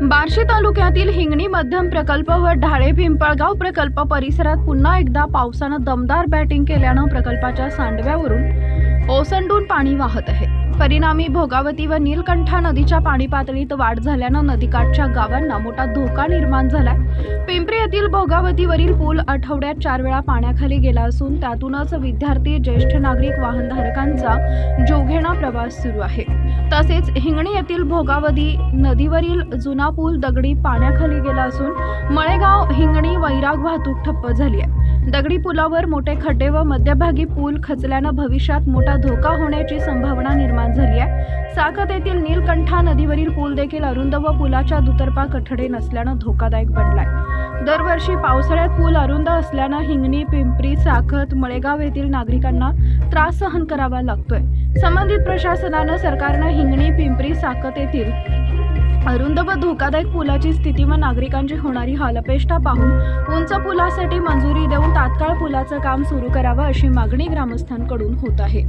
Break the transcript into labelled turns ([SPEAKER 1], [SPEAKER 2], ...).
[SPEAKER 1] बार्शी तालुक्यातील हिंगणी मध्यम प्रकल्प व ढाळे पिंपळगाव प्रकल्प परिसरात पुन्हा एकदा पावसानं दमदार बॅटिंग केल्यानं प्रकल्पाच्या सांडव्यावरून ओसंडून पाणी वाहत आहे. परिणामी भोगावती व नीलकंठा नदीच्या पाणी पातळीत वाढ झाल्यानं नदीकाठच्या गावांना मोठा धोका निर्माण झालाय. पिंपरी येथील भोगावतीवरील पूल आठवड्यात चार वेळा पाण्याखाली गेला असून त्यातूनच विद्यार्थी ज्येष्ठ नागरिक वाहनधारकांचा जोघेणा प्रवास सुरू आहे. तसेच हिंगणी येथील भोगावती नदीवरील जुना पूल दगडी पाण्याखाली गेला असून मळेगाव हिंगणी वैराग वाहतूक ठप्प झाली आहे. दगडी पुलावर मोठे खड्डे व मध्यभागी पूल खचल्यानं भविष्यात मोठा धोका होण्याची संभावना निर्माण झाली आहे. साखत येथील नीलकंठा नदीवरील पूल देखील अरुंद व पुलाच्या दुतर्फा कठडे नसल्यानं धोकादायक बनलाय. दरवर्षी पावसाळ्यात पूल अरुंद असल्यानं हिंगणी पिंपरी साखत मळेगाव येथील नागरिकांना त्रास सहन करावा लागतोय. संबंधित प्रशासनानं सरकारनं हिंगणी पिंपरी साखत येथील अरुंद व धोकादायक पुलाची स्थिती व नागरिकांची होणारी हालपेष्टा पाहून उंच पुलासाठी मंजुरी देऊन तात्काळ पुलाचं काम सुरू करावं अशी मागणी ग्रामस्थांकडून होत आहे.